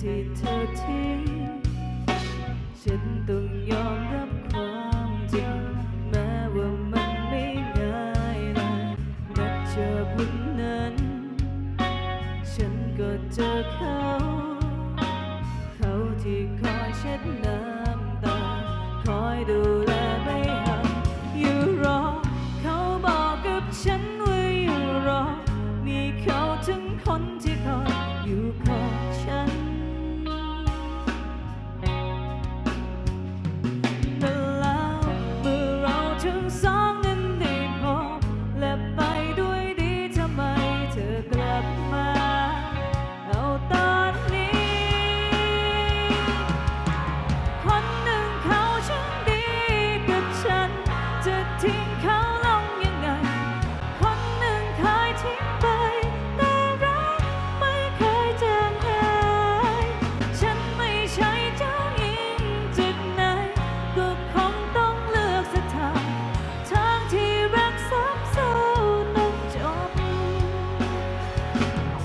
ที่เธอทิ้งฉันต้องยอมรับความจริง แม้ว่ามันไม่ง่ายเลยนัดเจอวันนั้น ฉันก็เจอเขา เขาที่คอยเช็ดน้ำตา คอยดูแลไม่ห่างอยู่รอ เขาบอกกับฉันว่าอยู่รอ มีเขาทั้งคนที่คอยอยู่คอย